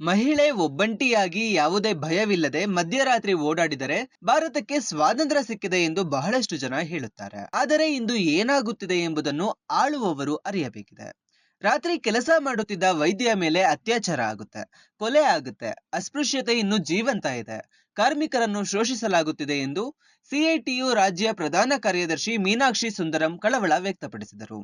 ಮಹಿಳೆ ಒಬ್ಬಂಟಿಯಾಗಿ ಯಾವುದೇ ಭಯವಿಲ್ಲದೆ ಮಧ್ಯರಾತ್ರಿ ಓಡಾಡಿದರೆ ಭಾರತಕ್ಕೆ ಸ್ವಾತಂತ್ರ್ಯ ಸಿಕ್ಕಿದೆ ಎಂದು ಬಹಳಷ್ಟು ಜನ ಹೇಳುತ್ತಾರೆ. ಆದರೆ ಇಂದು ಏನಾಗುತ್ತಿದೆ ಎಂಬುದನ್ನು ಆಳುವವರು ಅರಿಯಬೇಕಿದೆ. ರಾತ್ರಿ ಕೆಲಸ ಮಾಡುತ್ತಿದ್ದ ವೈದ್ಯ ಮೇಲೆ ಅತ್ಯಾಚಾರ ಆಗುತ್ತೆ, ಕೊಲೆ ಆಗುತ್ತೆ, ಅಸ್ಪೃಶ್ಯತೆ ಇನ್ನು ಜೀವಂತ ಇದೆ. ಕಾರ್ಮಿಕರನ್ನು ಶೋಷಿಸಲಾಗುತ್ತಿದೆ ಎಂದು ಸಿಐಟಿಯು ರಾಜ್ಯ ಪ್ರಧಾನ ಕಾರ್ಯದರ್ಶಿ ಮೀನಾಕ್ಷಿ ಸುಂದರಂ ಕಳವಳ ವ್ಯಕ್ತಪಡಿಸಿದರು.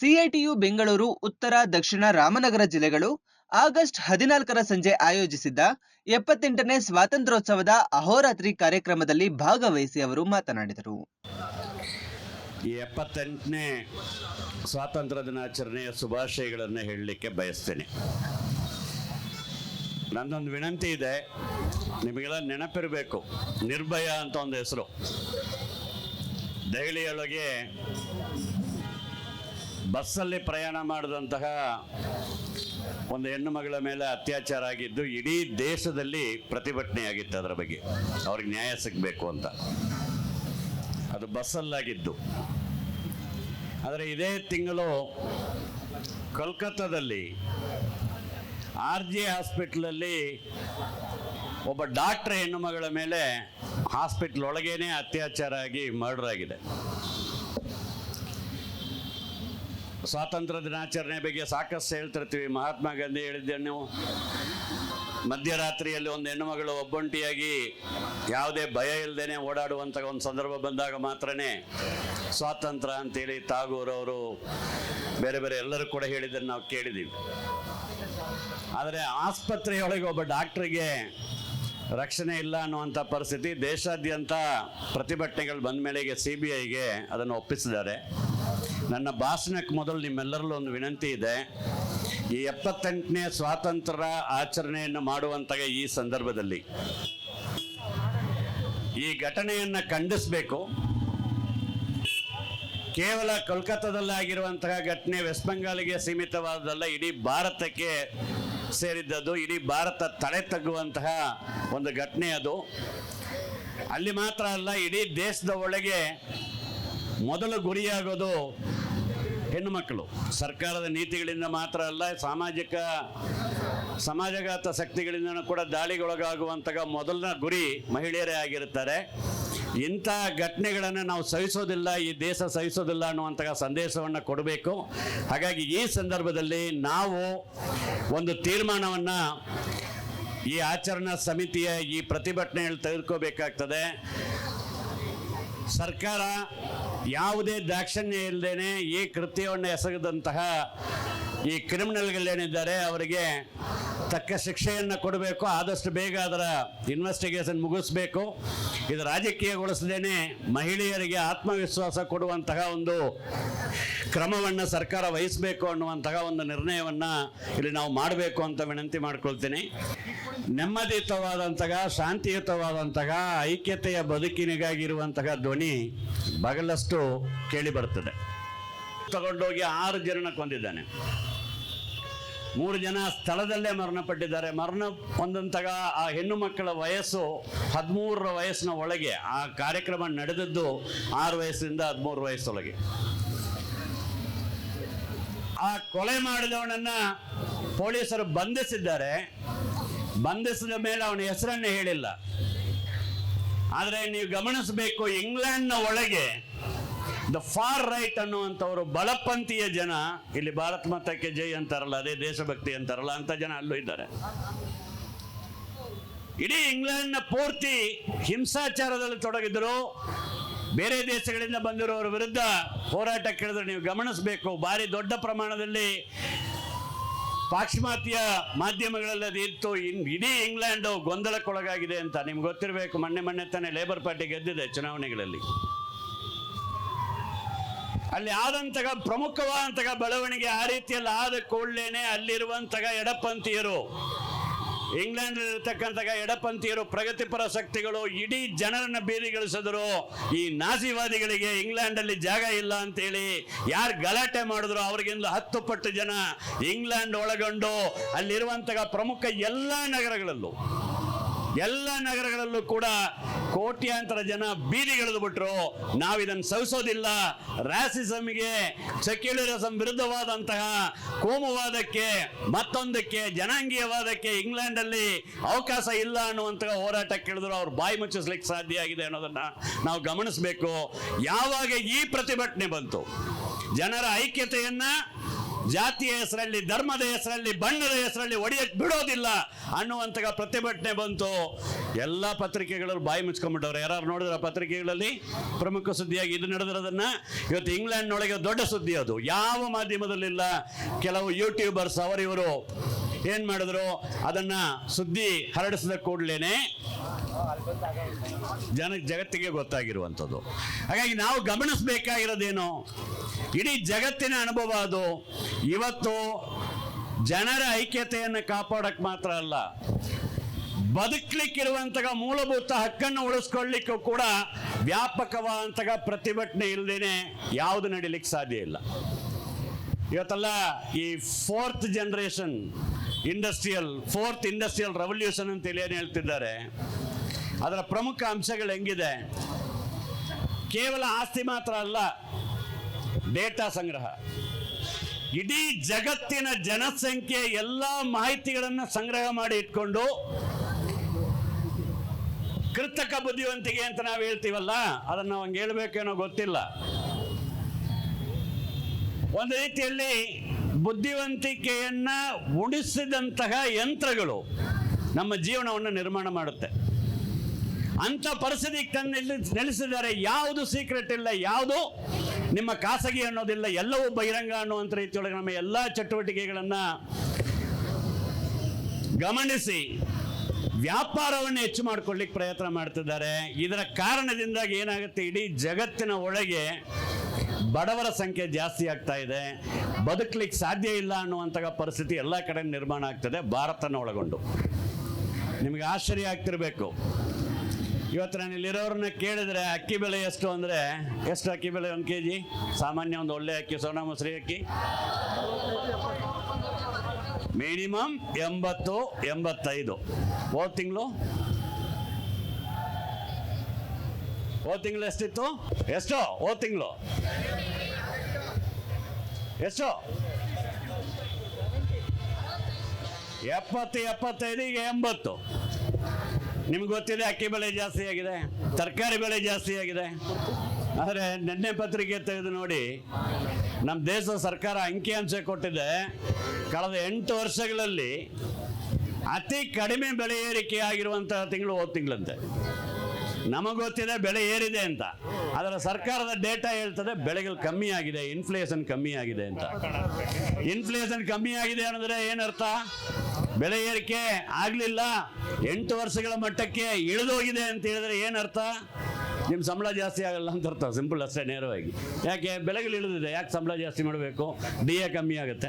ಸಿಐಟಿಯು ಬೆಂಗಳೂರು, ಉತ್ತರ, ದಕ್ಷಿಣ ರಾಮನಗರ ಜಿಲ್ಲೆಗಳು ಆಗಸ್ಟ್ ಹದಿನಾಲ್ಕರ ಸಂಜೆ ಆಯೋಜಿಸಿದ್ದ ಎಪ್ಪತ್ತೆಂಟನೇ ಸ್ವಾತಂತ್ರ್ಯೋತ್ಸವದ ಅಹೋರಾತ್ರಿ ಕಾರ್ಯಕ್ರಮದಲ್ಲಿ ಭಾಗವಹಿಸಿ ಅವರು ಮಾತನಾಡಿದರು. ಈ ಎಪ್ಪತ್ತೆಂಟನೇ ಸ್ವಾತಂತ್ರ್ಯ ದಿನಾಚರಣೆಯ ಶುಭಾಶಯಗಳನ್ನು ಹೇಳಲಿಕ್ಕೆ ಬಯಸ್ತೇನೆ. ನನ್ನೊಂದು ವಿನಂತಿ ಇದೆ, ನಿಮಗೆಲ್ಲ ನೆನಪಿರಬೇಕು, ನಿರ್ಭಯ ಅಂತ ಒಂದು ಹೆಸರು. ದೆಹಲಿಯೊಳಗೆ ಬಸ್ಸಲ್ಲಿ ಪ್ರಯಾಣ ಮಾಡಿದಂತಹ ಒಂದು ಹೆಣ್ಣು ಮಗಳ ಮೇಲೆ ಅತ್ಯಾಚಾರ ಆಗಿದ್ದು ಇಡೀ ದೇಶದಲ್ಲಿ ಪ್ರತಿಭಟನೆ ಆಗಿತ್ತು ಅದರ ಬಗ್ಗೆ. ಅವ್ರಿಗೆ ನ್ಯಾಯ ಸಿಗಬೇಕು ಅಂತ. ಅದು ಬಸ್ಸಲ್ಲಾಗಿದ್ದು. ಆದರೆ ಇದೇ ತಿಂಗಳು ಕೋಲ್ಕತ್ತಾದಲ್ಲಿ ಆರ್ ಜೆ ಹಾಸ್ಪಿಟ್ಲಲ್ಲಿ ಒಬ್ಬ ಡಾಕ್ಟ್ರ್ ಹೆಣ್ಣು ಮಗಳ ಮೇಲೆ ಹಾಸ್ಪಿಟ್ಲ್ ಒಳಗೇನೆ ಅತ್ಯಾಚಾರ ಆಗಿ ಮರ್ಡರ್ ಆಗಿದೆ. ಸ್ವಾತಂತ್ರ್ಯ ದಿನಾಚರಣೆ ಬಗ್ಗೆ ಸಾಕಷ್ಟು ಹೇಳ್ತಿರ್ತೀವಿ. ಮಹಾತ್ಮ ಗಾಂಧಿ ಹೇಳಿದ್ದನ್ನು ಮಧ್ಯರಾತ್ರಿಯಲ್ಲಿ ಒಂದು ಹೆಣ್ಣುಮಗಳು ಒಬ್ಬಂಟಿಯಾಗಿ ಯಾವುದೇ ಭಯ ಇಲ್ಲದೇನೆ ಓಡಾಡುವಂಥ ಒಂದು ಸಂದರ್ಭ ಬಂದಾಗ ಮಾತ್ರನೇ ಸ್ವಾತಂತ್ರ್ಯ ಅಂತೇಳಿ ತಾಗೂರ್ ಅವರು ಬೇರೆ ಬೇರೆ ಎಲ್ಲರೂ ಕೂಡ ಹೇಳಿದ್ದನ್ನು ನಾವು ಕೇಳಿದ್ದೀವಿ ಆದರೆ ಆಸ್ಪತ್ರೆಯೊಳಗೆ ಒಬ್ಬ ಡಾಕ್ಟ್ರಿಗೆ ರಕ್ಷಣೆ ಇಲ್ಲ ಅನ್ನುವಂಥ ಪರಿಸ್ಥಿತಿ ದೇಶಾದ್ಯಂತ ಪ್ರತಿಭಟನೆಗಳು ಬಂದ ಮೇಲೆಗೆ ಸಿ ಬಿ ಐಗೆ ಅದನ್ನು ಒಪ್ಪಿಸಿದ್ದಾರೆ. ನನ್ನ ಭಾಷಣಕ್ಕೆ ಮೊದಲು ನಿಮ್ಮೆಲ್ಲರಲ್ಲೂ ಒಂದು ವಿನಂತಿ ಇದೆ. ಈ ಎಪ್ಪತ್ತೆಂಟನೇ ಸ್ವಾತಂತ್ರ್ಯ ಆಚರಣೆಯನ್ನು ಮಾಡುವಂತಹ ಈ ಸಂದರ್ಭದಲ್ಲಿ ಈ ಘಟನೆಯನ್ನು ಖಂಡಿಸಬೇಕು. ಕೇವಲ ಕೋಲ್ಕತ್ತಾದಲ್ಲಿ ಆಗಿರುವಂತಹ ಘಟನೆ ವೆಸ್ಟ್ ಬೆಂಗಾಲಿಗೆ ಸೀಮಿತವಾದಲ್ಲ ಇಡೀ ಭಾರತಕ್ಕೆ ಸೇರಿದ್ದದು ಇಡೀ ಭಾರತ ತಡೆ ತಗ್ಗುವಂತಹ ಒಂದು ಘಟನೆ ಅದು. ಅಲ್ಲಿ ಮಾತ್ರ ಅಲ್ಲ, ಇಡೀ ದೇಶದ ಒಳಗೆ ಮೊದಲು ಗುರಿಯಾಗೋದು ಹೆಣ್ಣು ಮಕ್ಕಳು. ಸರ್ಕಾರದ ನೀತಿಗಳಿಂದ ಮಾತ್ರ ಅಲ್ಲ, ಸಾಮಾಜಿಕ, ಸಮಾಜಘಾತ ಶಕ್ತಿಗಳಿಂದ ಕೂಡ ದಾಳಿಗೊಳಗಾಗುವಂತಹ ಮೊದಲನ ಗುರಿ ಮಹಿಳೆಯರೇ ಆಗಿರುತ್ತಾರೆ. ಇಂಥ ಘಟನೆಗಳನ್ನು ನಾವು ಸಹಿಸೋದಿಲ್ಲ, ಈ ದೇಶ ಸಹಿಸೋದಿಲ್ಲ ಅನ್ನುವಂತಹ ಸಂದೇಶವನ್ನು ಕೊಡಬೇಕು. ಹಾಗಾಗಿ ಈ ಸಂದರ್ಭದಲ್ಲಿ ನಾವು ಒಂದು ತೀರ್ಮಾನವನ್ನು ಈ ಆಚರಣಾ ಸಮಿತಿಯ ಈ ಪ್ರತಿಭಟನೆಯಲ್ಲಿ ತೆಗೆದುಕೋಬೇಕಾಗ್ತದೆ. ಸರ್ಕಾರ ಯಾವುದೇ ದಾಕ್ಷಿಣ್ಯ ಇಲ್ಲದೇನೆ ಈ ಕೃತ್ಯವನ್ನು ಎಸಗದಂತಹ ಈ ಕ್ರಿಮಿನಲ್ಗಳೇನಿದ್ದಾರೆ ಅವರಿಗೆ ತಕ್ಕ ಶಿಕ್ಷೆಯನ್ನು ಕೊಡಬೇಕು, ಆದಷ್ಟು ಬೇಗ ಅದರ ಇನ್ವೆಸ್ಟಿಗೇಷನ್ ಮುಗಿಸ್ಬೇಕು. ಇದು ರಾಜಕೀಯಗೊಳಿಸದೇನೆ ಮಹಿಳೆಯರಿಗೆ ಆತ್ಮವಿಶ್ವಾಸ ಕೊಡುವಂತಹ ಒಂದು ಕ್ರಮವನ್ನು ಸರ್ಕಾರ ವಹಿಸಬೇಕು ಅನ್ನುವಂತಹ ಒಂದು ನಿರ್ಣಯವನ್ನು ಇಲ್ಲಿ ನಾವು ಮಾಡಬೇಕು ಅಂತ ವಿನಂತಿ ಮಾಡ್ಕೊಳ್ತೀನಿ. ನೆಮ್ಮದಿಯುತವಾದಂತಹ, ಶಾಂತಿಯುತವಾದಂತಹ, ಐಕ್ಯತೆಯ ಬದುಕಿನಿಗಾಗಿರುವಂತಹ ಧ್ವನಿ ಬಗಲಷ್ಟು ಕೇಳಿ ಬರ್ತದೆ. ತಗೊಂಡೋಗಿ ಆರು ಜನನ ಕೊಂದಿದ್ದಾನೆ. ಮೂರು ಜನ ಸ್ಥಳದಲ್ಲೇ ಮರಣಪಟ್ಟಿದ್ದಾರೆ ಮರಣ ಹೊಂದಂತಹ ಆ ಹೆಣ್ಣು ಮಕ್ಕಳ ವಯಸ್ಸು ಹದಿಮೂರರ ವಯಸ್ಸಿನ ಒಳಗೆ ಆ ಕಾರ್ಯಕ್ರಮ ನಡೆದದ್ದು ಆರು ವಯಸ್ಸಿಂದ ಹದಿಮೂರು ವಯಸ್ಸೊಳಗೆ. ಆ ಕೊಲೆ ಮಾಡಿದವನನ್ನ ಪೊಲೀಸರು ಬಂಧಿಸಿದ್ದಾರೆ. ಬಂಧಿಸಿದ ಮೇಲೆ ಅವನ ಹೆಸರನ್ನೇ ಹೇಳಿಲ್ಲ. ಆದರೆ ನೀವು ಗಮನಿಸಬೇಕು, ಇಂಗ್ಲೆಂಡ್ನ ಒಳಗೆ ದ ಫಾರ್ ರೈಟ್ ಅನ್ನುವಂಥವ್ರು ಬಲಪಂಥೀಯ ಜನ, ಇಲ್ಲಿ ಭಾರತ್ ಮಾತಕ್ಕೆ ಜೈ ಅಂತಾರಲ್ಲ, ಅದೇ ದೇಶಭಕ್ತಿ ಅಂತಾರಲ್ಲ, ಅಂತ ಜನ ಅಲ್ಲೂ ಇದ್ದಾರೆ. ಇಡೀ ಇಂಗ್ಲೆಂಡ್ನ ಪೂರ್ತಿ ಹಿಂಸಾಚಾರದಲ್ಲಿ ತೊಡಗಿದ್ರು. ಬೇರೆ ದೇಶಗಳಿಂದ ಬಂದಿರೋರ ವಿರುದ್ಧ ಹೋರಾಟ ಕೇಳಿದ್ರೆ ನೀವು ಗಮನಿಸಬೇಕು. ಭಾರಿ ದೊಡ್ಡ ಪ್ರಮಾಣದಲ್ಲಿ ಪಾಶ್ಚಿಮಾತ್ಯ ಮಾಧ್ಯಮಗಳಲ್ಲಿ ಅದು ಇತ್ತು. ಇನ್ ಇಡೀ ಇಂಗ್ಲೆಂಡು ಗೊಂದಲಕ್ಕೊಳಗಾಗಿದೆ ಅಂತ ನಿಮ್ಗೆ ಗೊತ್ತಿರಬೇಕು. ಮೊನ್ನೆ ಮೊನ್ನೆ ತಾನೇ ಲೇಬರ್ ಪಾರ್ಟಿ ಗೆದ್ದಿದೆ ಚುನಾವಣೆಗಳಲ್ಲಿ. ಅಲ್ಲಿ ಆದಂತಹ ಪ್ರಮುಖವಾದಂತಹ ಬೆಳವಣಿಗೆ ಆ ರೀತಿಯಲ್ಲಿ ಆದ ಕೂಡಲೇನೆ ಅಲ್ಲಿರುವಂತಹ ಎಡಪಂಥೀಯರು ಇಂಗ್ಲೆಂಡ್ ಎಡಪಂಥೀಯರು ಪ್ರಗತಿಪರ ಶಕ್ತಿಗಳು ಇಡೀ ಜನರನ್ನ ಬೀದಿಗಳಿಸಿದ್ರು. ಈ ನಾಸಿವಾದಿಗಳಿಗೆ ಇಂಗ್ಲೆಂಡಲ್ಲಿ ಜಾಗ ಇಲ್ಲ ಅಂತೇಳಿ ಯಾರು ಗಲಾಟೆ ಮಾಡಿದ್ರು ಅವ್ರಿಗಿಂದ ಹತ್ತು ಪಟ್ಟು ಜನ ಇಂಗ್ಲೆಂಡ್ ಒಳಗೊಂಡು ಅಲ್ಲಿರುವಂತಹ ಪ್ರಮುಖ ಎಲ್ಲ ನಗರಗಳಲ್ಲೂ ಎಲ್ಲ ನಗರಗಳಲ್ಲೂ ಕೂಡ ಕೋಟ್ಯಾಂತರ ಜನ ಬೀದಿಗಿಳಿದು ಬಿಟ್ರು ನಾವಿದನ್ನು ಸಹಿಸೋದಿಲ್ಲ ರಾಸಿಸಮ್ಗೆ ಸೆಕ್ಯುಲರಿಸಂ ವಿರುದ್ಧವಾದಂತಹ ಕೋಮುವಾದಕ್ಕೆ, ಮತ್ತೊಂದಕ್ಕೆ, ಜನಾಂಗೀಯವಾದಕ್ಕೆ ಇಂಗ್ಲೆಂಡಲ್ಲಿ ಅವಕಾಶ ಇಲ್ಲ ಅನ್ನುವಂತಹ ಹೋರಾಟ ಕೇಳಿದ್ರು ಅವ್ರು ಬಾಯಿ ಮುಚ್ಚಿಸ್ಲಿಕ್ಕೆ ಸಾಧ್ಯ ಆಗಿದೆ ಅನ್ನೋದನ್ನ ನಾವು ಗಮನಿಸಬೇಕು. ಯಾವಾಗ ಈ ಪ್ರತಿಭಟನೆ ಬಂತು, ಜನರ ಐಕ್ಯತೆಯನ್ನ ಜಾತಿಯ ಹೆಸರಲ್ಲಿ, ಧರ್ಮದ ಹೆಸರಲ್ಲಿ, ಬಣ್ಣದ ಹೆಸರಲ್ಲಿ ಒಡೆಯಕ್ಕೆ ಬಿಡೋದಿಲ್ಲ ಅನ್ನುವಂತ ಪ್ರತಿಭಟನೆ ಬಂತು. ಎಲ್ಲ ಪತ್ರಿಕೆಗಳಲ್ಲಿ ಬಾಯಿ ಮುಚ್ಕೊಂಡ್ಬಿಟ್ಟವ್ರು. ಯಾರು ನೋಡಿದ್ರೆ ಪತ್ರಿಕೆಗಳಲ್ಲಿ ಪ್ರಮುಖ ಸುದ್ದಿಯಾಗಿ ಇದು ನಡೆದಿರೋದನ್ನ, ಇವತ್ತು ಇಂಗ್ಲೆಂಡ್ನೊಳಗೆ ದೊಡ್ಡ ಸುದ್ದಿ ಅದು. ಯಾವ ಮಾಧ್ಯಮದಲ್ಲಿಲ್ಲ, ಕೆಲವು ಯೂಟ್ಯೂಬರ್ಸ್ ಅವರಿವರು ಏನ್ ಮಾಡಿದ್ರು? ಅದನ್ನ ಸುದ್ದಿ ಹರಡಿಸಿದ ಕೂಡಲೇನೆ ಜನ ಜಗತ್ತಿಗೆ ಗೊತ್ತಾಗಿರುವಂಥದ್ದು. ಹಾಗಾಗಿ ನಾವು ಗಮನಿಸಬೇಕಾಗಿರೋದೇನು? ಇಡೀ ಜಗತ್ತಿನ ಅನುಭವ ಅದು. ಇವತ್ತು ಜನರ ಐಕ್ಯತೆಯನ್ನು ಕಾಪಾಡಕ್ಕೆ ಮಾತ್ರ ಅಲ್ಲ, ಬದುಕಲಿಕ್ಕಿರುವಂತಹ ಮೂಲಭೂತ ಹಕ್ಕನ್ನು ಉಳಿಸ್ಕೊಳ್ಳಿಕ್ಕೂ ಕೂಡ ವ್ಯಾಪಕವಾದಂತಹ ಪ್ರತಿಭಟನೆ ಇಲ್ಲದೇನೆ ಯಾವುದು ನಡೀಲಿಕ್ಕೆ ಸಾಧ್ಯ ಇಲ್ಲ. ಇವತ್ತೆಲ್ಲ ಈ fourth generation industrial fourth industrial revolution ಅಂತೇಳಿ ಏನು ಹೇಳ್ತಿದ್ದಾರೆ? ಅದರ ಪ್ರಮುಖ ಅಂಶಗಳು ಹೆಂಗಿದೆ? ಕೇವಲ ಆಸ್ತಿ ಮಾತ್ರ ಅಲ್ಲ, ಡೇಟಾ ಸಂಗ್ರಹ. ಇಡೀ ಜಗತ್ತಿನ ಜನಸಂಖ್ಯೆ ಎಲ್ಲ ಮಾಹಿತಿಗಳನ್ನು ಸಂಗ್ರಹ ಮಾಡಿ ಇಟ್ಕೊಂಡು ಕೃತಕ ಬುದ್ಧಿವಂತಿಕೆ ಅಂತ ನಾವು ಹೇಳ್ತೀವಲ್ಲ, ಅದನ್ನು ನಾವು ಹಂಗೆ ಹೇಳ್ಬೇಕೇನೋ ಗೊತ್ತಿಲ್ಲ. ಒಂದು ರೀತಿಯಲ್ಲಿ ಬುದ್ಧಿವಂತಿಕೆಯನ್ನ ಉಳಿಸಿದಂತಹ ಯಂತ್ರಗಳು ನಮ್ಮ ಜೀವನವನ್ನು ನಿರ್ಮಾಣ ಮಾಡುತ್ತೆ. ಅಂತ ಪರಿಸ್ಥಿತಿ ನೆಲೆಸಿದ್ದಾರೆ ಯಾವುದು ಸೀಕ್ರೆಟ್ ಇಲ್ಲ, ಯಾವುದು ನಿಮ್ಮ ಖಾಸಗಿ ಅನ್ನೋದಿಲ್ಲ, ಎಲ್ಲವೂ ಬಹಿರಂಗ ಅನ್ನುವಂಥ ರೀತಿಯೊಳಗೆ ನಮ್ಮ ಎಲ್ಲ ಚಟುವಟಿಕೆಗಳನ್ನು ಗಮನಿಸಿ ವ್ಯಾಪಾರವನ್ನು ಹೆಚ್ಚು ಮಾಡ್ಕೊಳ್ಳಿಕ್ಕೆ ಪ್ರಯತ್ನ ಮಾಡ್ತಿದ್ದಾರೆ. ಇದರ ಕಾರಣದಿಂದಾಗಿ ಏನಾಗುತ್ತೆ? ಇಡೀ ಜಗತ್ತಿನ ಒಳಗೆ ಬಡವರ ಸಂಖ್ಯೆ ಜಾಸ್ತಿ ಆಗ್ತಾ ಇದೆ. ಬದುಕಲಿಕ್ಕೆ ಸಾಧ್ಯ ಇಲ್ಲ ಅನ್ನುವಂತಹ ಪರಿಸ್ಥಿತಿ ಎಲ್ಲ ಕಡೆ ನಿರ್ಮಾಣ ಆಗ್ತದೆ, ಭಾರತನ ಒಳಗೊಂಡು. ನಿಮಗೆ ಆಶ್ಚರ್ಯ ಆಗ್ತಿರ್ಬೇಕು. ಇವತ್ತು ನಾನು ಇಲ್ಲಿರೋರನ್ನ ಕೇಳಿದ್ರೆ ಅಕ್ಕಿ ಬೆಲೆ ಎಷ್ಟು ಅಂದರೆ ಎಷ್ಟು ಅಕ್ಕಿ ಬೆಲೆ ಒಂದು ಕೆ ಜಿ ಸಾಮಾನ್ಯ ಒಂದು ಒಳ್ಳೆ ಅಕ್ಕಿ ಸೋನಾ ಮೊಸರಿ ಅಕ್ಕಿ. ಮಿನಿಮಮ್ ಎಂಬತ್ತು, ಎಂಬತ್ತೈದು. ಹೋದ ತಿಂಗಳು? ಹೋದ ತಿಂಗಳು ಎಷ್ಟಿತ್ತು? ಎಷ್ಟು? ಹೋದ ತಿಂಗಳು? ಎಷ್ಟು? ಎಪ್ಪತ್ತು ಎಪ್ಪತ್ತೈದು ಈಗ ಎಂಬತ್ತು. ನಿಮ್ಗೆ ಗೊತ್ತಿದೆ ಅಕ್ಕಿ ಬೆಲೆ ಜಾಸ್ತಿ ಆಗಿದೆ ತರಕಾರಿ ಬೆಲೆ ಜಾಸ್ತಿ ಆಗಿದೆ. ಆದರೆ ನಿನ್ನೆ ಪತ್ರಿಕೆ ತೆಗೆದು ನೋಡಿ ನಮ್ಮ ದೇಶದ ಸರ್ಕಾರ ಅಂಕಿಅಂಶ ಕೊಟ್ಟಿದೆ. ಕಳೆದ ಎಂಟು ವರ್ಷಗಳಲ್ಲಿ ಅತಿ ಕಡಿಮೆ ಬೆಲೆ ಏರಿಕೆ ಆಗಿರುವಂತಹ ತಿಂಗಳು ಹೋದ ತಿಂಗಳಂತೆ. ನಮಗೆ ಗೊತ್ತಿದೆ ಬೆಲೆ ಏರಿದೆ ಅಂತ. ಆದರೆ ಸರ್ಕಾರದ ಡೇಟಾ ಹೇಳ್ತದೆ ಬೆಳೆಗಳು ಕಮ್ಮಿ ಆಗಿದೆ ಇನ್ಫ್ಲೇಷನ್ ಕಮ್ಮಿ ಆಗಿದೆ ಅಂತ. ಇನ್ಫ್ಲೇಷನ್ ಕಮ್ಮಿ ಆಗಿದೆ ಅನ್ನೋದ್ರೆ ಏನರ್ಥ ಬೆಲೆ ಏರಿಕೆ ಆಗಲಿಲ್ಲ. ಎಂಟು ವರ್ಷಗಳ ಮಟ್ಟಕ್ಕೆ ಇಳಿದೋಗಿದೆ ಅಂತ ಹೇಳಿದ್ರೆ ಏನರ್ಥ ನಿಮ್ಮ ಸಂಬಳ ಜಾಸ್ತಿ ಆಗಲ್ಲ ಅಂತ ಅರ್ಥ, ಸಿಂಪಲ್ ಅಷ್ಟೇ ನೇರವಾಗಿ. ಯಾಕೆ? ಬೆಲೆಗಳು ಇಳಿದಿದೆ. ಯಾಕೆ ಸಂಬಳ ಜಾಸ್ತಿ ಮಾಡಬೇಕು? ಡಿ ಎ ಕಮ್ಮಿ ಆಗುತ್ತೆ.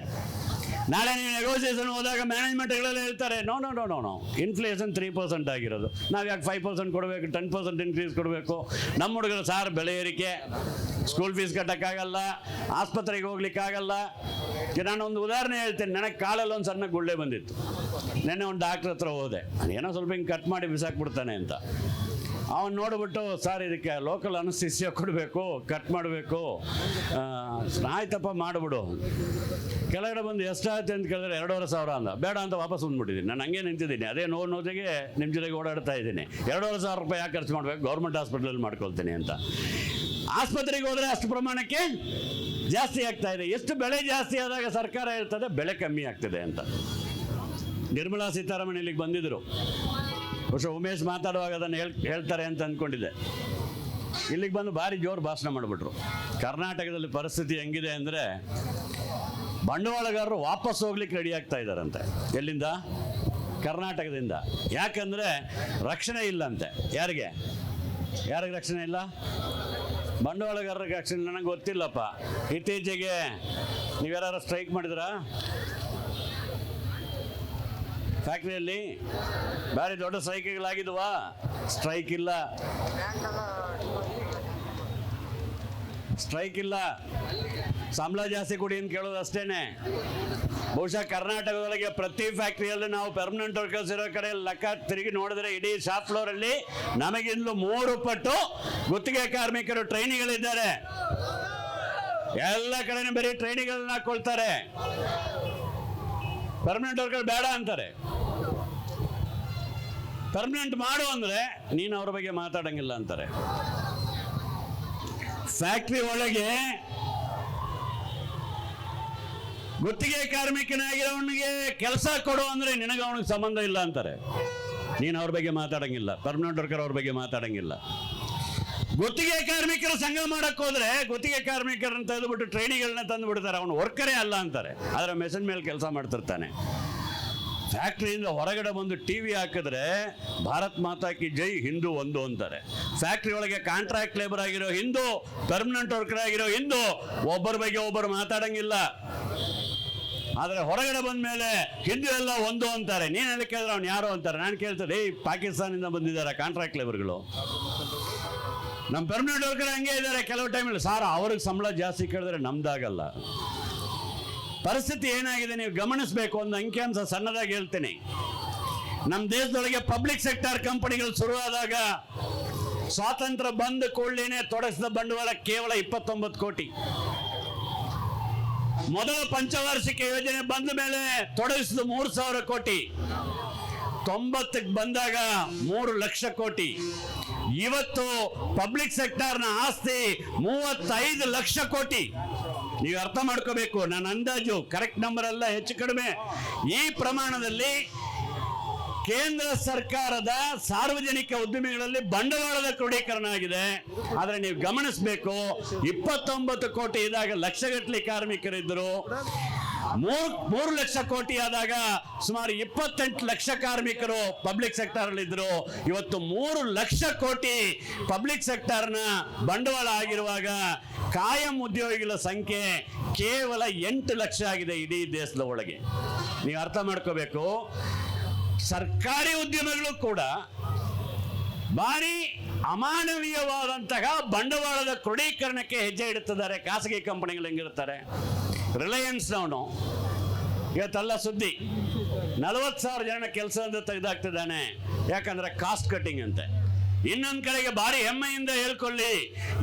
ನಾಳೆ ನೀವು ನೆಗೋಸಿಯೇಷನ್ ಹೋದಾಗ ಮ್ಯಾನೇಜ್ಮೆಂಟ್ಗಳೆಲ್ಲ ಹೇಳ್ತಾರೆ no no no no no inflation three percent ಆಗಿರೋದು. ನಾವು ಯಾಕೆ ಫೈವ್ ಪರ್ಸೆಂಟ್ ಕೊಡಬೇಕು? ಟೆನ್ ಪರ್ಸೆಂಟ್ ಇನ್ಕ್ರೀಸ್ ಕೊಡಬೇಕು? ನಮ್ಮ ಹುಡುಗರು, ಸಾರ್ ಬೆಲೆ ಏರಿಕೆ. ಸ್ಕೂಲ್ ಫೀಸ್ ಕಟ್ಟೋಕ್ಕಾಗಲ್ಲ. ಆಸ್ಪತ್ರೆಗೆ ಹೋಗ್ಲಿಕ್ಕಾಗಲ್ಲ. ನಾನು ಒಂದು ಉದಾಹರಣೆ ಹೇಳ್ತೇನೆ. ನನಗೆ ಕಾಲಲ್ಲಿ ಒಂದು ಸಣ್ಣ ಗುಳ್ಳೆ ಬಂದಿತ್ತು. ನೆನ್ನೆ ಒಂದು ಡಾಕ್ಟ್ರ್ ಹತ್ರ ಹೋದೆ. ಏನೋ ಸ್ವಲ್ಪ ಹಿಂಗೆ ಕಟ್ ಮಾಡಿ ಬಿಸಾಕ್ಬಿಡ್ತಾನೆ ಅಂತ. ಅವನು ನೋಡಿಬಿಟ್ಟು, ಸರ್ ಇದಕ್ಕೆ ಲೋಕಲ್ ಅನಸ್ತಿಸಿಯ ಕೊಡಬೇಕು ಕಟ್ ಮಾಡಬೇಕು. ಆಯ್ತಪ್ಪ, ಮಾಡಿಬಿಡು. ಕೆಳಗಡೆ ಬಂದು ಎಷ್ಟಾಯ್ತು ಅಂತ ಕೇಳಿದ್ರೆ, ಎರಡೂವರೆ ಸಾವಿರ ಅಂದ. ಬೇಡ ಅಂತ ವಾಪಸ್ ಬಂದ್ಬಿಟ್ಟಿದ್ದೀನಿ. ನಾನು ಹಂಗೆ ನಿಂತಿದ್ದೀನಿ. ಅದೇ ನೋವು ನೋದಿಗೆ ನಿಮ್ಮ ಜೊತೆಗೆ ಓಡಾಡ್ತಾ ಇದ್ದೀನಿ. ಎರಡೂವರೆ ಸಾವಿರ ರೂಪಾಯಿ ಯಾಕೆ ಖರ್ಚು ಮಾಡಬೇಕು? ಗೌರ್ಮೆಂಟ್ ಹಾಸ್ಪಿಟಲಲ್ಲಿ ಮಾಡ್ಕೊಳ್ತೀನಿ ಅಂತ. ಆಸ್ಪತ್ರೆಗೆ ಹೋದರೆ ಅಷ್ಟು ಪ್ರಮಾಣಕ್ಕೆ ಜಾಸ್ತಿ ಆಗ್ತಾ ಇದೆ. ಎಷ್ಟು ಬೆಳೆ ಜಾಸ್ತಿ ಆದಾಗ ಸರ್ಕಾರ ಇರ್ತದೆ ಬೆಳೆ ಕಮ್ಮಿ ಆಗ್ತದೆ ಅಂತ. ನಿರ್ಮಲಾ ಸೀತಾರಾಮನ್ ಇಲ್ಲಿಗೆ ಬಂದಿದ್ದರು ಬಹುಶಃ ಉಮೇಶ್ ಮಾತಾಡುವಾಗ ಅದನ್ನು ಹೇಳ್, ಹೇಳ್ತಾರೆ ಅಂತ ಅಂದ್ಕೊಂಡಿದ್ದೆ. ಇಲ್ಲಿಗೆ ಬಂದು ಭಾರಿ ಜೋರು ಭಾಷಣ ಮಾಡಿಬಿಟ್ರು. ಕರ್ನಾಟಕದಲ್ಲಿ ಪರಿಸ್ಥಿತಿ ಹೆಂಗಿದೆ ಅಂದರೆ ಬಂಡವಾಳಗಾರರು ವಾಪಸ್ ಹೋಗ್ಲಿಕ್ಕೆ ರೆಡಿ ಆಗ್ತಾ ಇದ್ದಾರಂತೆ. ಎಲ್ಲಿಂದ? ಕರ್ನಾಟಕದಿಂದ. ಯಾಕಂದರೆ ರಕ್ಷಣೆ ಇಲ್ಲಂತೆ. ಯಾರಿಗೆ? ಯಾರಿಗೆ ರಕ್ಷಣೆ ಇಲ್ಲ? ಬಂಡವಾಳಗಾರರಿಗೆ ರಕ್ಷಣೆ ನನಗೆ ಗೊತ್ತಿಲ್ಲಪ್ಪ. ಇತ್ತೀಚೆಗೆ ನೀವ್ಯಾರು ಸ್ಟ್ರೈಕ್ ಮಾಡಿದ್ರಾ? ಫ್ಯಾಕ್ಟ್ರಿಯಲ್ಲಿ ಭಾರಿ ದೊಡ್ಡ ಸ್ಟ್ರೈಕ್ಗಳಾಗಿದ್ವಾ ಸ್ಟ್ರೈಕ್ ಇಲ್ಲ. ಸ್ಟ್ರೈಕ್ ಇಲ್ಲ. ಸಂಬಳ ಜಾಸ್ತಿ ಕೊಡಿ ಅಂತ ಕೇಳೋದು ಅಷ್ಟೇನೆ. ಬಹುಶಃ ಕರ್ನಾಟಕದೊಳಗೆ ಪ್ರತಿ ಫ್ಯಾಕ್ಟ್ರಿಯಲ್ಲಿ ನಾವು ಪರ್ಮನೆಂಟ್ ವರ್ಕರ್ಸ್ ಇರೋ ಕಡೆ ಲೆಕ್ಕ ತಿರುಗಿ ನೋಡಿದ್ರೆ ಇಡೀ ಶಾಪ್ ಫ್ಲೋರ್ ಅಲ್ಲಿ ನಮಗಿಂದಲೂ ಮೂರು ಪಟ್ಟು ಗುತ್ತಿಗೆ ಕಾರ್ಮಿಕರು ಟ್ರೈನಿಗಳಿದ್ದಾರೆ. ಎಲ್ಲ ಕಡೆನೂ ಬರೀ ಟ್ರೈನಿಗಳನ್ನ ಕೊಳ್ತಾರೆ ಪರ್ಮನೆಂಟ್ ವರ್ಕರ್ ಬೇಡ ಅಂತಾರೆ. ಪರ್ಮನೆಂಟ್ ಮಾಡು ಅಂದ್ರೆ ನೀನು ಅವ್ರ ಬಗ್ಗೆ ಮಾತಾಡಂಗಿಲ್ಲ ಅಂತಾರೆ. ಫ್ಯಾಕ್ಟ್ರಿ ಒಳಗೆ ಗುತ್ತಿಗೆ ಕಾರ್ಮಿಕನಾಗಿರೋವನಿಗೆ ಕೆಲಸ ಕೊಡು ಅಂದ್ರೆ ನಿನಗೆ ಅವನಿಗೆ ಸಂಬಂಧ ಇಲ್ಲ ಅಂತಾರೆ. ನೀನು ಅವ್ರ ಬಗ್ಗೆ ಮಾತಾಡಂಗಿಲ್ಲ. ಪರ್ಮನೆಂಟ್ ವರ್ಕರ್ ಅವ್ರ ಬಗ್ಗೆ ಮಾತಾಡಂಗಿಲ್ಲ. ಗುತ್ತಿಗೆ ಕಾರ್ಮಿಕರ ಸಂಘ ಮಾಡಕ್ ಹೋದ್ರೆ ಗುತ್ತಿಗೆ ಕಾರ್ಮಿಕರನ್ನ ತೆಗೆದುಬಿಟ್ಟು ಟ್ರೈನಿಗಳನ್ನ ತಂದು ಬಿಡ್ತಾರೆ. ಅವನು ವರ್ಕರೇ ಅಲ್ಲ ಅಂತಾರೆ. ಆದ್ರೆ ಮೆಷಿನ್ ಮೇಲೆ ಕೆಲಸ ಮಾಡ್ತಿರ್ತಾನೆ. ಫ್ಯಾಕ್ಟ್ರಿಯಿಂದ ಹೊರಗಡೆ ಬಂದು ಟಿ ವಿ ಹಾಕಿದ್ರೆ ಭಾರತ್ ಮಾತಾ ಕಿ ಜೈ ಹಿಂದೂ ಒಂದು ಅಂತಾರೆ. ಫ್ಯಾಕ್ಟ್ರಿ ಒಳಗೆ ಕಾಂಟ್ರಾಕ್ಟ್ ಲೇಬರ್ ಆಗಿರೋ ಹಿಂದೂ ಪರ್ಮನೆಂಟ್ ವರ್ಕರ್ ಆಗಿರೋ ಹಿಂದೂ, ಒಬ್ಬರ ಬಗ್ಗೆ ಒಬ್ಬರು ಮಾತಾಡಂಗಿಲ್ಲ. ಆದರೆ ಹೊರಗಡೆ ಬಂದ ಮೇಲೆ ಹಿಂದೂ ಎಲ್ಲ ಒಂದು ಅಂತಾರೆ. ನೀನು ಹೇಳಿ ಕೇಳಿದ್ರೆ ಅವ್ನು ಯಾರು ಅಂತಾರೆ? ನಾನು ಕೇಳ್ತಾರೆ ಏಯ್ ಪಾಕಿಸ್ತಾನದಿಂದ ಬಂದಿದ್ದಾರೆ ಕಾಂಟ್ರಾಕ್ಟ್ ಲೇಬರ್ಗಳು ನಮ್ಮ ಪರ್ಮನೆಂಟ್ ವರ್ಕರ್ ಹಂಗೆ ಇದ್ದಾರೆ. ಕೆಲವು ಟೈಮಲ್ಲಿ ಸಾರ್ ಅವ್ರಿಗೆ ಸಂಬಳ ಜಾಸ್ತಿ ಕೇಳಿದ್ರೆ ನಮ್ದಾಗಲ್ಲ. ಪರಿಸ್ಥಿತಿ ಏನಾಗಿದೆ ನೀವು ಗಮನಿಸಬೇಕು ಒಂದು ಅಂಕಿಅಂಶ ಸಣ್ಣದಾಗಿ ಹೇಳ್ತೀನಿ. ನಮ್ಮ ದೇಶದೊಳಗೆ ಪಬ್ಲಿಕ್ ಸೆಕ್ಟರ್ ಕಂಪನಿಗಳು ಶುರುವಾದಾಗ ಸ್ವಾತಂತ್ರ್ಯ ಬಂದ ಕೂಡಲೇನೆ ತೊಡಗಿಸಿದ ಬಂಡವಾಳ ಕೇವಲ ಇಪ್ಪತ್ತೊಂಬತ್ತು ಕೋಟಿ. ಮೊದಲ ಪಂಚವಾರ್ಷಿಕ ಯೋಜನೆ ಬಂದ ಮೇಲೆ ತೊಡಗಿಸಿದ ಮೂರು ಸಾವಿರ ಕೋಟಿ. ತೊಂಬತ್ತಕ್ಕೆ ಬಂದಾಗ ಮೂರು ಲಕ್ಷ ಕೋಟಿ. ಇವತ್ತು ಪಬ್ಲಿಕ್ ಸೆಕ್ಟರ್ನ ಆಸ್ತಿ ಮೂವತ್ತೈದು ಲಕ್ಷ ಕೋಟಿ. ನೀವು ಅರ್ಥ ಮಾಡ್ಕೋಬೇಕು. ನನ್ನ ಅಂದಾಜು ಕರೆಕ್ಟ್ ನಂಬರ್ ಅಲ್ಲ, ಹೆಚ್ಚು ಕಡಿಮೆ. ಈ ಪ್ರಮಾಣದಲ್ಲಿ ಕೇಂದ್ರ ಸರ್ಕಾರದ ಸಾರ್ವಜನಿಕ ಉದ್ದಿಮೆಗಳಲ್ಲಿ ಬಂಡವಾಳದ ಕ್ರೋಢೀಕರಣ ಆಗಿದೆ. ಆದರೆ ನೀವು ಗಮನಿಸಬೇಕು, ಇಪ್ಪತ್ತೊಂಬತ್ತು ಕೋಟಿ ಇದ್ದಾಗ ಲಕ್ಷಗಟ್ಟಲೆ ಕಾರ್ಮಿಕರಿದ್ದರು. ಮೂರು ಮೂರು ಲಕ್ಷ ಕೋಟಿ ಆದಾಗ ಸುಮಾರು ಇಪ್ಪತ್ತೆಂಟು ಲಕ್ಷ ಕಾರ್ಮಿಕರು ಪಬ್ಲಿಕ್ ಸೆಕ್ಟರ್ ಅಲ್ಲಿ ಇದ್ರು. ಇವತ್ತು ಮೂರು ಲಕ್ಷ ಕೋಟಿ ಪಬ್ಲಿಕ್ ಸೆಕ್ಟರ್ನ ಬಂಡವಾಳ ಆಗಿರುವಾಗ ಕಾಯಂ ಉದ್ಯೋಗಿಗಳ ಸಂಖ್ಯೆ ಕೇವಲ ಎಂಟು ಲಕ್ಷ ಆಗಿದೆ ಇಡೀ ದೇಶದ ಒಳಗೆ. ನೀವು ಅರ್ಥ ಮಾಡ್ಕೋಬೇಕು. ಸರ್ಕಾರಿ ಉದ್ಯಮಗಳು ಕೂಡ ಭಾರಿ ಅಮಾನವೀಯವಾದಂತಹ ಬಂಡವಾಳದ ಕ್ರೋಢೀಕರಣಕ್ಕೆ ಹೆಜ್ಜೆ ಇಡುತ್ತಿದ್ದಾರೆ. ಖಾಸಗಿ ಕಂಪನಿಗಳು ಹೆಂಗಿರ್ತಾರೆ ರಿಲಯನ್ಸ್ನವನು ಇವತ್ತೆಲ್ಲ ಸುದ್ದಿ. ನಲವತ್ತು ಸಾವಿರ ಜನ ಕೆಲಸದಿಂದ ತೆಗೆದಾಕ್ತಿದ್ದಾನೆ. ಯಾಕಂದ್ರೆ ಕಾಸ್ಟ್ ಕಟ್ಟಿಂಗ್ ಅಂತೆ. ಇನ್ನೊಂದು ಕಡೆಗೆ ಭಾರಿ ಹೆಮ್ಮೆಯಿಂದ ಹೇಳ್ಕೊಳ್ಳಿ.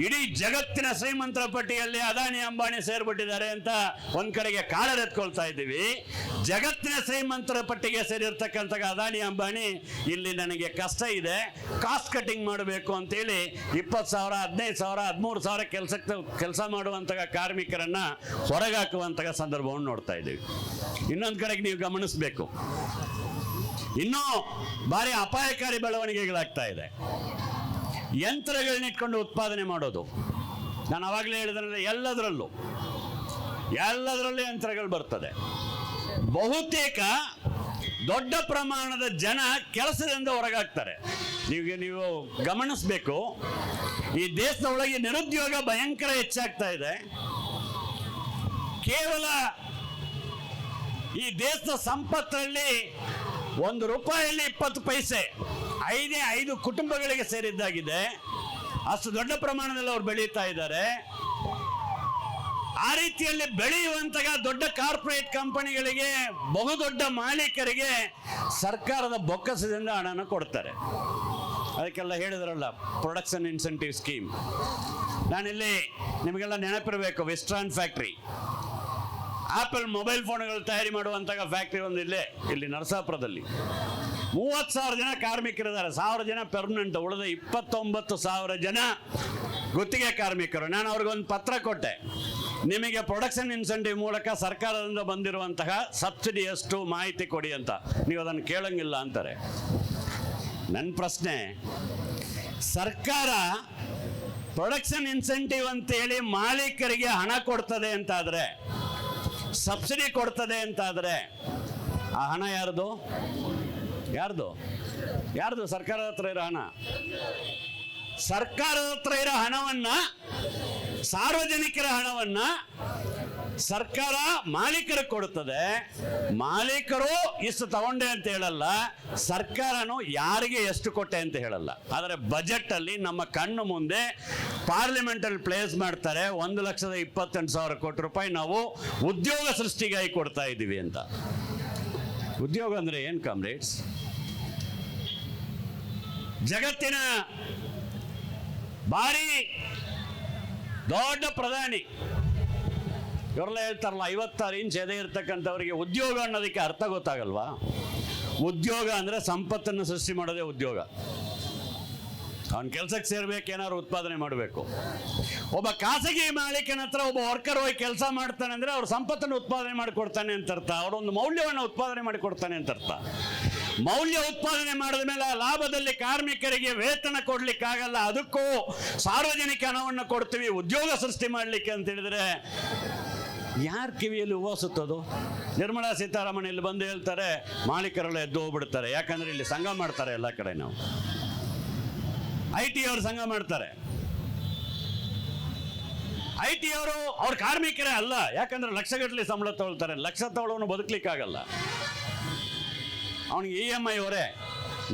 ಇಡೀ ಜಗತ್ತಿನ ಶ್ರೀಮಂತರ ಪಟ್ಟಿಯಲ್ಲಿ ಅದಾನಿ ಅಂಬಾನಿ ಸೇರ್ಬಿಟ್ಟಿದ್ದಾರೆ ಅಂತ ಒಂದ್ ಕಡೆಗೆ ಕಾಳರೆತ್ಕೊಳ್ತಾ ಇದ್ದೀವಿ. ಜಗತ್ತಿನ ಶ್ರೀಮಂತರ ಪಟ್ಟಿಗೆ ಸೇರಿರ್ತಕ್ಕಂಥ ಅದಾನಿ ಅಂಬಾನಿ ಇಲ್ಲಿ ನನಗೆ ಕಷ್ಟ ಇದೆ. ಕಾಸ್ಟ್ ಕಟ್ಟಿಂಗ್ ಮಾಡಬೇಕು ಅಂತೇಳಿ ಇಪ್ಪತ್ತು ಸಾವಿರ, ಹದಿನೈದು ಸಾವಿರ, ಹದಿಮೂರು ಸಾವಿರ ಕೆಲಸಕ್ಕೆ ಕೆಲಸ ಮಾಡುವಂತಹ ಕಾರ್ಮಿಕರನ್ನ ಹೊರಗಾಕುವಂತಹ ಸಂದರ್ಭವನ್ನು ನೋಡ್ತಾ ಇದ್ದೀವಿ. ಇನ್ನೊಂದು ಕಡೆಗೆ ನೀವು ಗಮನಿಸಬೇಕು. ಇನ್ನೂ ಭಾರಿ ಅಪಾಯಕಾರಿ ಬೆಳವಣಿಗೆಗಳಾಗ್ತಾ ಇದೆ. ಯಂತ್ರಗಳನ್ನಿಟ್ಕೊಂಡು ಉತ್ಪಾದನೆ ಮಾಡೋದು. ನಾನು ಆವಾಗಲೇ ಹೇಳಿದ್ರೆ ಎಲ್ಲದರಲ್ಲೂ ಎಲ್ಲದರಲ್ಲೂ ಯಂತ್ರಗಳು ಬರ್ತದೆ. ಬಹುತೇಕ ದೊಡ್ಡ ಪ್ರಮಾಣದ ಜನ ಕೆಲಸದಿಂದ ಹೊರಗಾಗ್ತಾರೆ. ನೀವು ನೀವು ಗಮನಿಸಬೇಕು, ಈ ದೇಶದ ಒಳಗೆ ನಿರುದ್ಯೋಗ ಭಯಂಕರ ಹೆಚ್ಚಾಗ್ತಾ ಇದೆ. ಕೇವಲ ಈ ದೇಶದ ಸಂಪತ್ತಲ್ಲಿ ಒಂದು ರೂಪಾಯಲ್ಲಿ ಇಪ್ಪತ್ತು ಪೈಸೆ. ಐದೇ ಐದು ಕುಟುಂಬಗಳಿಗೆ ಸೇರಿದ್ದಾಗಿದೆ. ಅಷ್ಟು ದೊಡ್ಡ ಪ್ರಮಾಣದಲ್ಲಿ ಅವ್ರು ಬೆಳೀತಾ ಇದ್ದಾರೆ. ಆ ರೀತಿಯಲ್ಲಿ ಬೆಳೆಯುವಂತಹ ದೊಡ್ಡ ಕಾರ್ಪೊರೇಟ್ ಕಂಪನಿಗಳಿಗೆ, ಬಹುದೊಡ್ಡ ಮಾಲೀಕರಿಗೆ ಸರ್ಕಾರದ ಬೊಕ್ಕಸದಿಂದ ಹಣನ ಕೊಡ್ತಾರೆ. ಅದಕ್ಕೆಲ್ಲ ಹೇಳಿದ್ರಲ್ಲ ಪ್ರೊಡಕ್ಷನ್ ಇನ್ಸೆಂಟಿವ್ ಸ್ಕೀಮ್ ನಾನಿಲ್ಲಿ ನಿಮಗೆಲ್ಲ ನೆನಪಿರಬೇಕು ವೆಸ್ಟ್ರಾನ್ ಫ್ಯಾಕ್ಟ್ರಿ ಆಪಲ್ ಮೊಬೈಲ್ ಫೋನ್ಗಳು ತಯಾರಿ ಮಾಡುವಂತಹ ಫ್ಯಾಕ್ಟ್ರಿ ಒಂದು ಇಲ್ಲೇ, ಇಲ್ಲಿ ನರಸಾಪುರದಲ್ಲಿ. ಮೂವತ್ತು ಸಾವಿರ ಜನ ಕಾರ್ಮಿಕರಿದ್ದಾರೆ. ಸಾವಿರ ಜನ ಪರ್ಮನೆಂಟ್ ಉಳಿದ ಇಪ್ಪತ್ತೊಂಬತ್ತು ಸಾವಿರ ಜನ ಗುತ್ತಿಗೆ ಕಾರ್ಮಿಕರು. ನಾನು ಅವ್ರಿಗೊಂದು ಪತ್ರ ಕೊಟ್ಟೆ. ನಿಮಗೆ ಪ್ರೊಡಕ್ಷನ್ ಇನ್ಸೆಂಟಿವ್ ಮೂಲಕ ಸರ್ಕಾರದಿಂದ ಬಂದಿರುವಂತಹ ಸಬ್ಸಿಡಿ ಎಷ್ಟು ಮಾಹಿತಿ ಕೊಡಿ ಅಂತ. ನೀವು ಅದನ್ನು ಕೇಳಂಗಿಲ್ಲ ಅಂತಾರೆ. ನನ್ನ ಪ್ರಶ್ನೆ, ಸರ್ಕಾರ ಪ್ರೊಡಕ್ಷನ್ ಇನ್ಸೆಂಟಿವ್ ಅಂತೇಳಿ ಮಾಲೀಕರಿಗೆ ಹಣ ಕೊಡ್ತದೆ ಅಂತಾದರೆ ಸಬ್ಸಿಡಿ ಕೊಡ್ತದೆ ಅಂತಾದರೆ, ಆ ಹಣ ಯಾರ್ದು? ಯಾರ್ದು? ಯಾರ್ದು? ಸರ್ಕಾರದ ಹತ್ರ ಇರೋ ಹಣ. ಸರ್ಕಾರದ ಹತ್ರ ಇರೋ ಹಣವನ್ನ ಸಾರ್ವಜನಿಕರ ಹಣವನ್ನ ಸರ್ಕಾರ ಮಾಲೀಕರಿಗೆ ಕೊಡುತ್ತದೆ. ಮಾಲೀಕರು ಇಷ್ಟು ತಗೊಂಡೆ ಅಂತ ಹೇಳಲ್ಲ. ಸರ್ಕಾರನು ಯಾರಿಗೆ ಎಷ್ಟು ಕೊಟ್ಟೆ ಅಂತ ಹೇಳಲ್ಲ. ಆದರೆ ಬಜೆಟ್ ಅಲ್ಲಿ ನಮ್ಮ ಕಣ್ಣು ಮುಂದೆ ಪಾರ್ಲಿಮೆಂಟ್ ಅಲ್ಲಿ ಪ್ಲೇಸ್ ಮಾಡ್ತಾರೆ. ಒಂದು ಲಕ್ಷದ ಇಪ್ಪತ್ತೆಂಟು ಸಾವಿರ ಕೋಟಿ ರೂಪಾಯಿ ನಾವು ಉದ್ಯೋಗ ಸೃಷ್ಟಿಗಾಗಿ ಕೊಡ್ತಾ ಇದ್ದೀವಿ ಅಂತ. ಉದ್ಯೋಗ ಅಂದ್ರೆ ಏನು ಕಾಮ್ರೇಡ್ಸ್ ಜಗತ್ತಿನ ಭಾರಿ ದೊಡ್ಡ ಪ್ರಧಾನಿ ಇವರೆಲ್ಲ ಹೇಳ್ತಾರಲ್ಲ, ಐವತ್ತಾರು ಇಂಚ್ ಎದೆ ಇರ್ತಕ್ಕಂಥವ್ರಿಗೆ ಉದ್ಯೋಗ ಅನ್ನೋದಕ್ಕೆ ಅರ್ಥ ಗೊತ್ತಾಗಲ್ವಾ? ಉದ್ಯೋಗ ಅಂದರೆ ಸಂಪತ್ತನ್ನು ಸೃಷ್ಟಿ ಮಾಡೋದೇ ಉದ್ಯೋಗ. ಅವನ ಕೆಲಸಕ್ಕೆ ಸೇರ್ಬೇಕು, ಏನಾದ್ರು ಉತ್ಪಾದನೆ ಮಾಡಬೇಕು. ಒಬ್ಬ ಖಾಸಗಿ ಮಾಲೀಕನ ಹತ್ರ ಒಬ್ಬ ವರ್ಕರ್ ಹೋಗಿ ಕೆಲಸ ಮಾಡ್ತಾನೆ ಅಂದರೆ ಅವ್ರ ಸಂಪತ್ತನ್ನು ಉತ್ಪಾದನೆ ಮಾಡಿಕೊಡ್ತಾನೆ ಅಂತ ಅರ್ಥ. ಅವರೊಂದು ಮೌಲ್ಯವನ್ನು ಉತ್ಪಾದನೆ ಮಾಡಿಕೊಡ್ತಾನೆ ಅಂತ ಅರ್ಥ. ಮೌಲ್ಯ ಉತ್ಪಾದನೆ ಮಾಡಿದ ಮೇಲೆ ಆ ಲಾಭದಲ್ಲಿ ಕಾರ್ಮಿಕರಿಗೆ ವೇತನ ಕೊಡ್ಲಿಕ್ಕಾಗಲ್ಲ ಅದಕ್ಕೂ ಸಾರ್ವಜನಿಕ ಹಣವನ್ನು ಕೊಡ್ತೀವಿ, ಉದ್ಯೋಗ ಸೃಷ್ಟಿ ಮಾಡಲಿಕ್ಕೆ ಅಂತ ಹೇಳಿದ್ರೆ ಯಾರ ಕಿವಿಯಲ್ಲಿ ಹೂವು ನಿರ್ಮಲಾ ಸೀತಾರಾಮನ್ ಇಲ್ಲಿ ಬಂದು ಹೇಳ್ತಾರೆ, ಮಾಲೀಕರೆಲ್ಲ ಎದ್ದು ಹೋಗ್ಬಿಡ್ತಾರೆ. ಯಾಕಂದ್ರೆ ಇಲ್ಲಿ ಸಂಘ ಮಾಡ್ತಾರೆ ಎಲ್ಲ ಕಡೆ ನಾವು. ಐ ಟಿ ಅವರು ಸಂಘ ಮಾಡ್ತಾರೆ. ಐ ಟಿ ಅವರು ಅವ್ರ ಕಾರ್ಮಿಕರೇ ಅಲ್ಲ. ಯಾಕಂದ್ರೆ ಲಕ್ಷಗಟ್ಟಲೆ ಸಂಬಳ ತಗೊಳ್ತಾರೆ. ಲಕ್ಷ ತಗೊಳ್ಳೋನು ಬದುಕಲಿಕ್ಕಾಗಲ್ಲ. ಅವನಿಗೆ ಇ ಎಂ ಐ ಅವರೇ.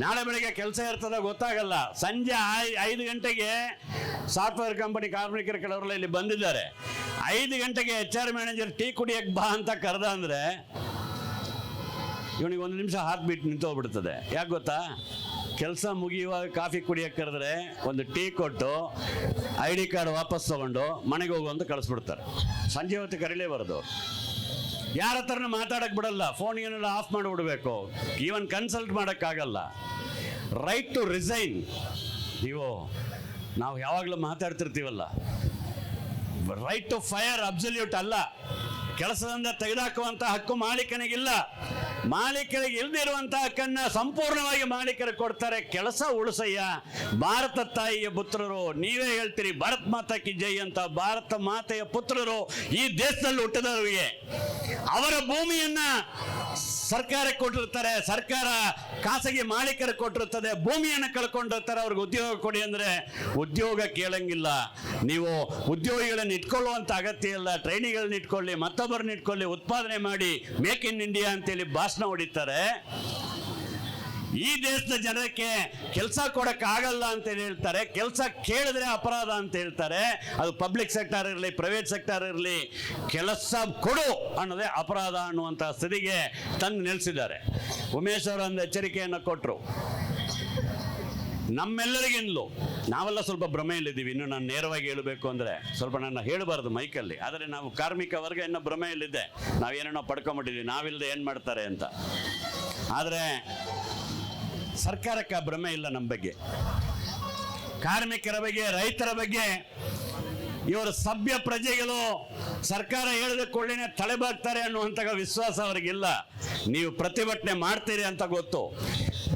ನಾಳೆ ಬೆಳಿಗ್ಗೆ ಕೆಲಸ ಇರ್ತದ ಗೊತ್ತಾಗಲ್ಲ. ಸಂಜೆ ಐದು ಗಂಟೆಗೆ ಸಾಫ್ಟ್ವೇರ್ ಕಂಪನಿ ಕಾರ್ಮಿಕರ ಕೆಲವರೆಲ್ಲ ಇಲ್ಲಿ ಬಂದಿದ್ದಾರೆ. ಐದು ಗಂಟೆಗೆ ಎಚ್ ಆರ್ ಮ್ಯಾನೇಜರ್ ಟೀ ಕುಡಿಯಕ್ಕೆ ಬಾ ಅಂತ ಕರೆದ ಅಂದರೆ ಇವನಿಗೆ ಒಂದು ನಿಮಿಷ ಹಾತ್ ಬಿಟ್ಟು ನಿಂತೋಗ್ಬಿಡ್ತದೆ. ಯಾಕೆ ಗೊತ್ತಾ? ಕೆಲಸ ಮುಗಿಯುವಾಗ ಕಾಫಿ ಕುಡಿಯಕ್ಕೆ ಕರೆದ್ರೆ ಒಂದು ಟೀ ಕೊಟ್ಟು ಐ ಡಿ ಕಾರ್ಡ್ ವಾಪಸ್ ತಗೊಂಡು ಮನೆಗೆ ಹೋಗುವಂತ ಕಳಿಸ್ಬಿಡ್ತಾರೆ. ಸಂಜೆ ಹೊತ್ತು ಕರೀಲೇಬಾರದು. ಯಾರ ಹತ್ರನೂ ಮಾತಾಡಕ್ ಬಿಡಲ್ಲ. ಫೋನ್ ಏನೆಲ್ಲ ಆಫ್ ಮಾಡಿಬಿಡ್ಬೇಕು. ಈವನ್ ಕನ್ಸಲ್ಟ್ ಮಾಡೋಕ್ಕಾಗಲ್ಲ. ರೈಟ್ ಟು ರಿಸೈನ್ ನೀವು ನಾವು ಯಾವಾಗಲೂ ಮಾತಾಡ್ತಿರ್ತೀವಲ್ಲ. ರೈಟ್ ಟು ಫೈರ್ ಅಬ್ಸಲ್ಯೂಟ್ ಅಲ್ಲ. ಕೆಲಸದಿಂದ ತೆಗೆದಾಕುವಂತ ಹಕ್ಕು ಮಾಲೀಕನಿಗಿಲ್ಲ. ಮಾಲೀಕರಿಗೆ ಇಲ್ದಿರುವಂತಹ ಕಣ್ಣ ಸಂಪೂರ್ಣವಾಗಿ ಮಾಲೀಕರಿಗೆ ಕೊಡ್ತಾರೆ. ಕೆಲಸ ಉಳಿಸಯ್ಯ. ಭಾರತ ತಾಯಿಯ ಪುತ್ರರು, ನೀವೇ ಹೇಳ್ತೀರಿ, ಭಾರತ್ ಮಾತಾ ಕಿ ಜೈ ಅಂತ ಭಾರತ ಮಾತೆಯ ಪುತ್ರರು ಈ ದೇಶದಲ್ಲಿ ಹುಟ್ಟಿದವರಿಗೆ. ಅವರ ಭೂಮಿಯನ್ನ ಸರ್ಕಾರಕ್ಕೆ ಕೊಟ್ಟಿರ್ತಾರೆ ಸರ್ಕಾರ ಖಾಸಗಿ ಮಾಲೀಕರು ಕೊಟ್ಟಿರ್ತದೆ ಭೂಮಿಯನ್ನು ಕಳ್ಕೊಂಡಿರ್ತಾರೆ ಅವ್ರಿಗೆ ಉದ್ಯೋಗ ಕೊಡಿ ಅಂದ್ರೆ ಉದ್ಯೋಗ ಕೇಳಂಗಿಲ್ಲ. ನೀವು ಉದ್ಯೋಗಿಗಳನ್ನ ಇಟ್ಕೊಳ್ಳುವಂಥ ಅಗತ್ಯ ಇಲ್ಲ, ಟ್ರೈನಿಗಳನ್ನ ಇಟ್ಕೊಳ್ಳಿ, ಮತ್ತೊಬ್ಬರನ್ನ ಇಟ್ಕೊಳ್ಳಿ, ಉತ್ಪಾದನೆ ಮಾಡಿ ಮೇಕ್ ಇನ್ ಇಂಡಿಯಾ ಅಂತೇಳಿ ಭಾಷಣ ಹೊಡಿತಾರೆ. ಈ ದೇಶದ ಜನಕ್ಕೆ ಕೆಲಸ ಕೊಡಕ್ ಆಗಲ್ಲ ಅಂತ ಹೇಳ್ತಾರೆ, ಕೆಲಸ ಕೇಳಿದ್ರೆ ಅಪರಾಧ ಅಂತ ಹೇಳ್ತಾರೆ. ಅದು ಪಬ್ಲಿಕ್ ಸೆಕ್ಟರ್ ಇರಲಿ ಪ್ರೈವೇಟ್ ಸೆಕ್ಟರ್ ಇರಲಿ, ಕೆಲಸ ಕೊಡು ಅನ್ನೋದೇ ಅಪರಾಧ ಅನ್ನುವಂಥ ಸ್ಥಿತಿಗೆ ತಂದು ನಿಲ್ಲಿಸಿದ್ದಾರೆ ಉಮೇಶ್ ಅವರು ಒಂದು ಎಚ್ಚರಿಕೆಯನ್ನು ಕೊಟ್ಟರು ನಮ್ಮೆಲ್ಲರಿಗಿಂದಲೂ, ನಾವೆಲ್ಲ ಸ್ವಲ್ಪ ಭ್ರಮೆಯಲ್ಲಿದ್ದೀವಿ. ಇನ್ನು ನಾನು ನೇರವಾಗಿ ಹೇಳಬೇಕು ಅಂದರೆ ಸ್ವಲ್ಪ ನನ್ನ ಹೇಳಬಾರ್ದು ಮೈಕಲ್ಲಿ. ಆದರೆ ನಾವು ಕಾರ್ಮಿಕ ವರ್ಗ ಇನ್ನೂ ಭ್ರಮೆಯಲ್ಲಿದ್ದೆ. ನಾವೇನೇನೋ ಪಡ್ಕೊಂಬಿಟ್ಟಿದ್ವಿ ನಾವಿಲ್ಲದೆ ಏನು ಮಾಡ್ತಾರೆ ಅಂತ. ಆದರೆ ಸರ್ಕಾರಕ್ಕೆ ಭ್ರಮೆ ಇಲ್ಲ ನಮ್ಮ ಬಗ್ಗೆ. ಕಾರ್ಮಿಕರ ಬಗ್ಗೆ, ರೈತರ ಬಗ್ಗೆ, ಇವರು ಸಭ್ಯ ಪ್ರಜೆಗಳು, ಸರ್ಕಾರ ಹೇಳಿದ ಕೊಳ್ಳಿನೇ ತಲೆಬಾಗ್ತಾರೆ ಅನ್ನುವಂಥ ವಿಶ್ವಾಸ ಅವರಿಗಿಲ್ಲ. ನೀವು ಪ್ರತಿಭಟನೆ ಮಾಡ್ತೀರಿ ಅಂತ ಗೊತ್ತು.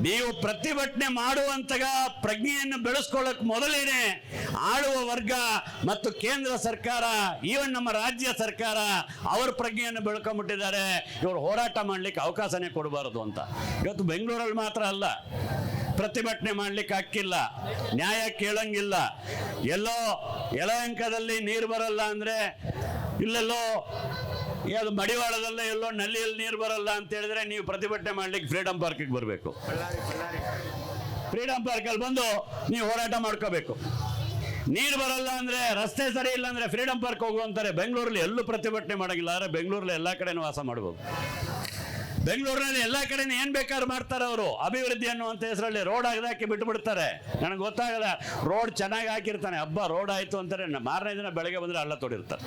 ನೀವು ಪ್ರತಿಭಟನೆ ಮಾಡುವಂತಹ ಪ್ರಜ್ಞೆಯನ್ನು ಬೆಳೆಸ್ಕೊಳ್ಳಕ್ ಮೊದಲೇನೆ ಆಳುವ ವರ್ಗ ಮತ್ತು ಕೇಂದ್ರ ಸರ್ಕಾರ ಈವನ್ ನಮ್ಮ ರಾಜ್ಯ ಸರ್ಕಾರ ಅವರ ಪ್ರಜ್ಞೆಯನ್ನು ಬೆಳ್ಕೊಂಬಿಟ್ಟಿದ್ದಾರೆ. ಇವರು ಹೋರಾಟ ಮಾಡ್ಲಿಕ್ಕೆ ಅವಕಾಶನೇ ಕೊಡಬಾರದು ಅಂತ. ಇವತ್ತು ಬೆಂಗಳೂರಲ್ಲಿ ಮಾತ್ರ ಅಲ್ಲ, ಪ್ರತಿಭಟನೆ ಮಾಡ್ಲಿಕ್ಕೆ ಹಕ್ಕಿಲ್ಲ, ನ್ಯಾಯ ಕೇಳಂಗಿಲ್ಲ. ಎಲ್ಲೋ ಯಲಹಂಕದಲ್ಲಿ ನೀರು ಬರಲ್ಲ ಅಂದ್ರೆ ಇಲ್ಲೆಲ್ಲೋ ಯಾವುದು ಮಡಿವಾಳದಲ್ಲೇ ಎಲ್ಲೋ ನಲ್ಲಿಯಲ್ಲಿ ನೀರು ಬರಲ್ಲ ಅಂತ ಹೇಳಿದ್ರೆ ನೀವು ಪ್ರತಿಭಟನೆ ಮಾಡ್ಲಿಕ್ಕೆ ಫ್ರೀಡಮ್ ಪಾರ್ಕಿಗೆ ಬರಬೇಕು. ಫ್ರೀಡಮ್ ಪಾರ್ಕಲ್ಲಿ ಬಂದು ನೀವು ಹೋರಾಟ ಮಾಡ್ಕೋಬೇಕು. ನೀರು ಬರಲ್ಲ ಅಂದ್ರೆ ರಸ್ತೆ ಸರಿ ಇಲ್ಲ ಅಂದ್ರೆ ಫ್ರೀಡಮ್ ಪಾರ್ಕ್ ಹೋಗು ಅಂತಾರೆ. ಬೆಂಗಳೂರಲ್ಲಿ ಎಲ್ಲೂ ಪ್ರತಿಭಟನೆ ಮಾಡೋಂಗಿಲ್ಲ. ಆದರೆ ಬೆಂಗಳೂರಲ್ಲಿ ಎಲ್ಲ ಕಡೆನೂ ವಾಸ ಮಾಡ್ಬೋದು. ಬೆಂಗಳೂರಿನಲ್ಲಿ ಎಲ್ಲ ಕಡೆ ಏನ್ ಬೇಕಾದ್ರೂ ಮಾಡ್ತಾರೆ ಅವರು. ಅಭಿವೃದ್ಧಿ ಅನ್ನುವಂಥ ಹೆಸರಲ್ಲಿ ರೋಡ್ ಆಗದಾಕಿ ಬಿಟ್ಟು ಬಿಡ್ತಾರೆ ನನಗೆ ಗೊತ್ತಾಗಲ್ಲ. ರೋಡ್ ಚೆನ್ನಾಗಿ ಹಾಕಿರ್ತಾನೆ. ಹಬ್ಬ ರೋಡ್ ಆಯ್ತು ಅಂತಾರೆ. ಮಾರನೇ ದಿನ ಬೆಳಗ್ಗೆ ಬಂದ್ರೆ ಹಳ್ಳ ತೊಡಿರ್ತಾರೆ.